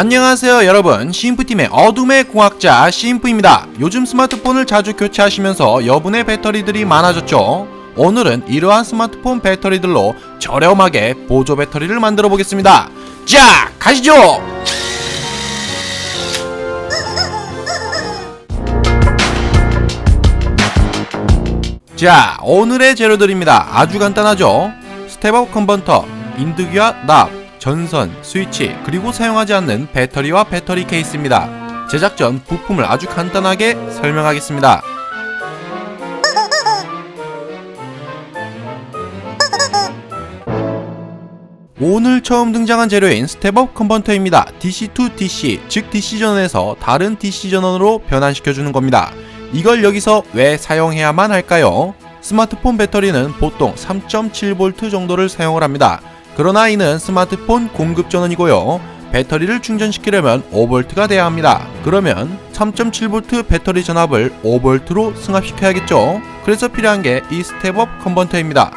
안녕하세요 여러분. 심프팀의 어둠의 공학자 심프입니다. 요즘 스마트폰을 자주 교체하시면서 여분의 배터리들이 많아졌죠. 오늘은 이러한 스마트폰 배터리들로 저렴하게 보조 배터리를 만들어 보겠습니다. 자 가시죠! 자 오늘의 재료들입니다. 아주 간단하죠? 스텝업 컨버터 인두기와 납 전선 스위치 그리고 사용하지 않는 배터리와 배터리 케이스입니다 제작 전 부품을 아주 간단하게 설명하겠습니다 오늘 처음 등장한 재료인 스텝업 컨버터입니다. DC to DC, 즉 DC 전원에서 다른 DC 전원으로 변환시켜주는 겁니다. 이걸 여기서 왜 사용해야만 할까요? 스마트폰 배터리는 보통 3.7V 정도를 사용을 합니다. 그러나 이는 스마트폰 공급 전원이고요. 배터리를 충전시키려면 5V가 돼야 합니다. 그러면 3.7V 배터리 전압을 5V로 승합시켜야겠죠. 그래서 필요한 게 이 스텝업 컨버터입니다.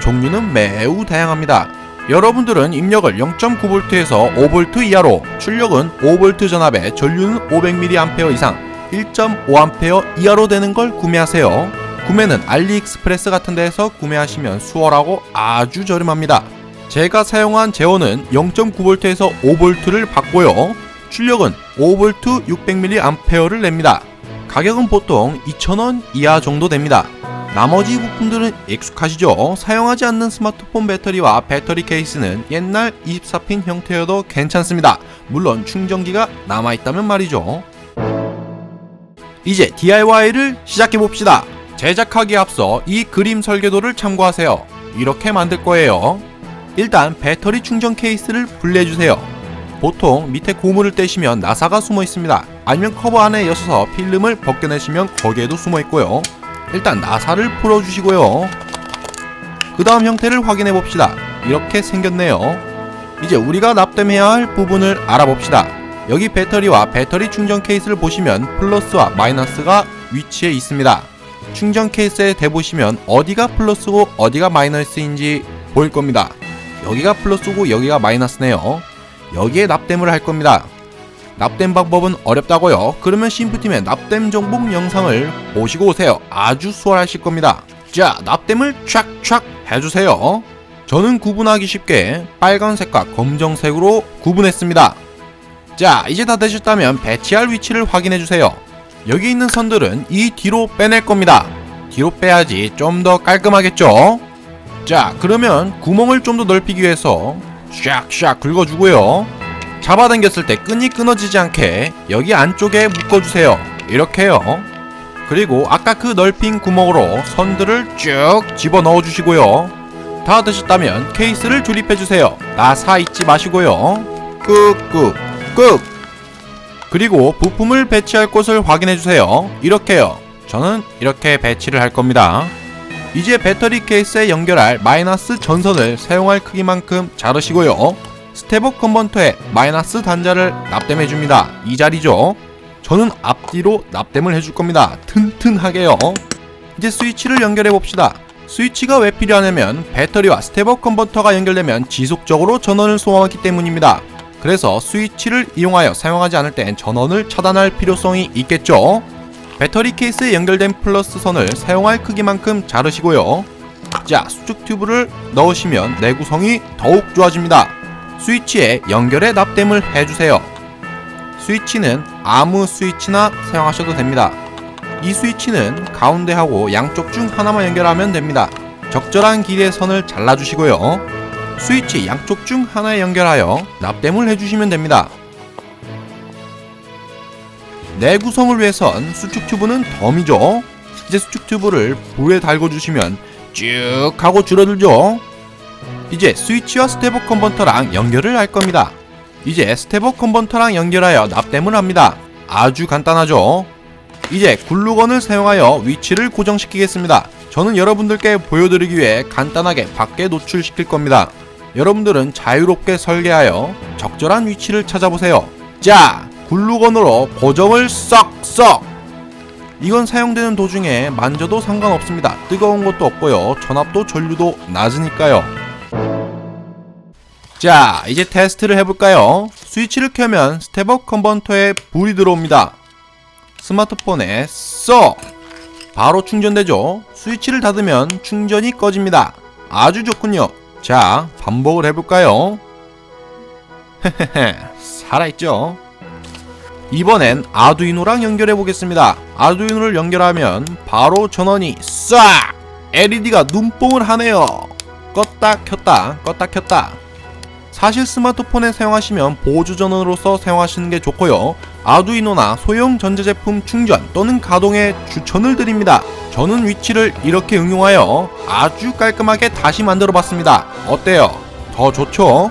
종류는 매우 다양합니다. 여러분들은 입력을 0.9V에서 5V 이하로 출력은 5V 전압에 전류는 500mA 이상 1.5A 이하로 되는 걸 구매하세요. 구매는 알리익스프레스 같은 데에서 구매하시면 수월하고 아주 저렴합니다. 제가 사용한 제어는 0.9V에서 5V를 받고요. 출력은 5V 600mA를 냅니다. 가격은 보통 2,000원 이하 정도 됩니다. 나머지 부품들은 익숙하시죠? 사용하지 않는 스마트폰 배터리와 배터리 케이스는 옛날 24핀 형태여도 괜찮습니다. 물론 충전기가 남아있다면 말이죠. 이제 DIY를 시작해봅시다. 제작하기에 앞서 이 그림 설계도를 참고하세요. 이렇게 만들 거예요. 일단 배터리 충전 케이스를 분리해주세요. 보통 밑에 고무를 떼시면 나사가 숨어 있습니다. 아니면 커버 안에 여셔서 필름을 벗겨내시면 거기에도 숨어 있고요. 일단 나사를 풀어주시고요. 그 다음 형태를 확인해 봅시다. 이렇게 생겼네요. 이제 우리가 납땜해야 할 부분을 알아봅시다. 여기 배터리와 배터리 충전 케이스를 보시면 플러스와 마이너스가 위치해 있습니다. 충전 케이스에 대보시면 어디가 플러스고 어디가 마이너스인지 보일 겁니다. 여기가 플러스고 여기가 마이너스네요. 여기에 납땜을 할 겁니다. 납땜 방법은 어렵다고요? 그러면 심프팀의 납땜 정복 영상을 보시고 오세요. 아주 수월하실 겁니다. 자, 납땜을 촥촥 해주세요. 저는 구분하기 쉽게 빨간색과 검정색으로 구분했습니다. 자, 이제 다 되셨다면 배치할 위치를 확인해주세요. 여기 있는 선들은 이 뒤로 빼낼 겁니다. 뒤로 빼야지 좀 더 깔끔하겠죠? 자, 그러면 구멍을 좀 더 넓히기 위해서 샥샥 긁어주고요. 잡아당겼을 때 끈이 끊어지지 않게 여기 안쪽에 묶어주세요. 이렇게요. 그리고 아까 그 넓힌 구멍으로 선들을 쭉 집어 넣어 주시고요. 다 되셨다면 케이스를 조립해주세요. 나사 잊지 마시고요. 꾹꾹 꾹. 그리고 부품을 배치할 곳을 확인해주세요. 이렇게요. 저는 이렇게 배치를 할 겁니다. 이제 배터리 케이스에 연결할 마이너스 전선을 사용할 크기만큼 자르시고요. 스텝업 컨버터에 마이너스 단자를 납땜해 줍니다. 이 자리죠. 저는 앞뒤로 납땜을 해줄 겁니다. 튼튼하게요. 이제 스위치를 연결해 봅시다. 스위치가 왜 필요하냐면 배터리와 스텝업 컨버터가 연결되면 지속적으로 전원을 소모하기 때문입니다. 그래서 스위치를 이용하여 사용하지 않을 땐 전원을 차단할 필요성이 있겠죠. 배터리 케이스에 연결된 플러스 선을 사용할 크기만큼 자르시고요. 자, 수축 튜브를 넣으시면 내구성이 더욱 좋아집니다. 스위치에 연결해 납땜을 해주세요. 스위치는 아무 스위치나 사용하셔도 됩니다. 이 스위치는 가운데하고 양쪽 중 하나만 연결하면 됩니다. 적절한 길이의 선을 잘라주시고요. 스위치 양쪽 중 하나에 연결하여 납땜을 해주시면 됩니다. 내구성을 위해선 수축 튜브는 덤이죠. 이제 수축 튜브를 볼에 달궈주시면 쭉 하고 줄어들죠. 이제 스위치와 스텝업 컨버터랑 연결을 할 겁니다. 이제 스텝업 컨버터랑 연결하여 납땜을 합니다. 아주 간단하죠. 이제 글루건을 사용하여 위치를 고정시키겠습니다. 저는 여러분들께 보여드리기 위해 간단하게 밖에 노출시킬 겁니다. 여러분들은 자유롭게 설계하여 적절한 위치를 찾아보세요. 자, 글루건으로 고정을 썩썩! 이건 사용되는 도중에 만져도 상관없습니다. 뜨거운 것도 없고요. 전압도 전류도 낮으니까요. 자, 이제 테스트를 해볼까요? 스위치를 켜면 스텝업 컨버터에 불이 들어옵니다. 스마트폰에 써! 바로 충전되죠? 스위치를 닫으면 충전이 꺼집니다. 아주 좋군요. 자, 반복을 해볼까요? 헤헤헤, 살아있죠? 이번엔 아두이노랑 연결해 보겠습니다. 아두이노를 연결하면 바로 전원이 싹! LED가 눈뽕을 하네요. 껐다 켰다 껐다 켰다. 사실 스마트폰에 사용하시면 보조 전원으로서 사용하시는 게 좋고요. 아두이노나 소형 전자제품 충전 또는 가동에 추천을 드립니다. 저는 위치를 이렇게 응용하여 아주 깔끔하게 다시 만들어 봤습니다. 어때요? 더 좋죠?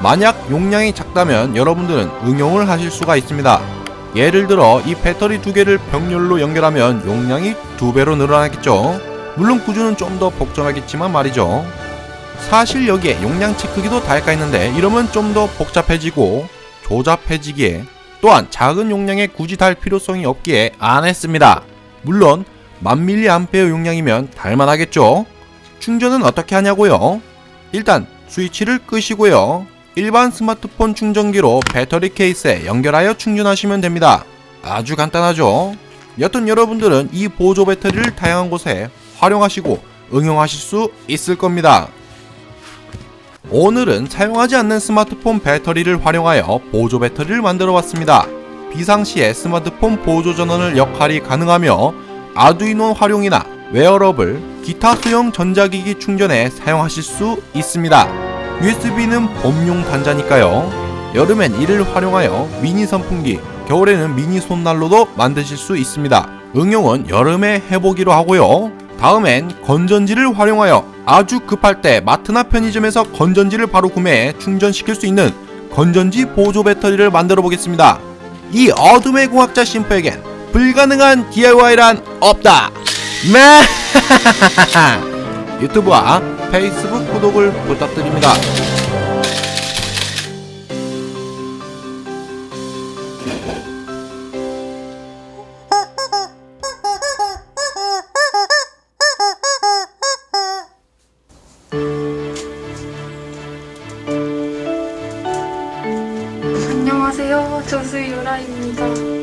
만약 용량이 작다면 여러분들은 응용을 하실 수가 있습니다. 예를 들어 이 배터리 두 개를 병렬로 연결하면 용량이 두 배로 늘어나겠죠. 물론 구조는 좀 더 복잡하겠지만 말이죠. 사실 여기에 용량치 크기도 달까 있는데 이러면 좀 더 복잡해지고 조잡해지기에 또한 작은 용량에 굳이 달 필요성이 없기에 안 했습니다. 물론 만 밀리암페어 용량이면 달만 하겠죠. 충전은 어떻게 하냐고요? 일단 스위치를 끄시고요. 일반 스마트폰 충전기로 배터리 케이스에 연결하여 충전하시면 됩니다. 아주 간단하죠? 여튼 여러분들은 이 보조 배터리를 다양한 곳에 활용하시고 응용하실 수 있을 겁니다. 오늘은 사용하지 않는 스마트폰 배터리를 활용하여 보조 배터리를 만들어 봤습니다. 비상시에 스마트폰 보조 전원을 역할이 가능하며 아두이노 활용이나 웨어러블, 기타 소형 전자기기 충전에 사용하실 수 있습니다. USB는 봄용 단자니까요. 여름엔 이를 활용하여 미니 선풍기, 겨울에는 미니 손난로도 만드실 수 있습니다. 응용은 여름에 해보기로 하고요. 다음엔 건전지를 활용하여 아주 급할 때 마트나 편의점에서 건전지를 바로 구매해 충전시킬 수 있는 건전지 보조 배터리를 만들어 보겠습니다. 이 어둠의 공학자 심프에겐 불가능한 DIY란 없다. 네. 유튜브와 페이스북 구독을 부탁드립니다. 안녕하세요. 저수 유라입니다.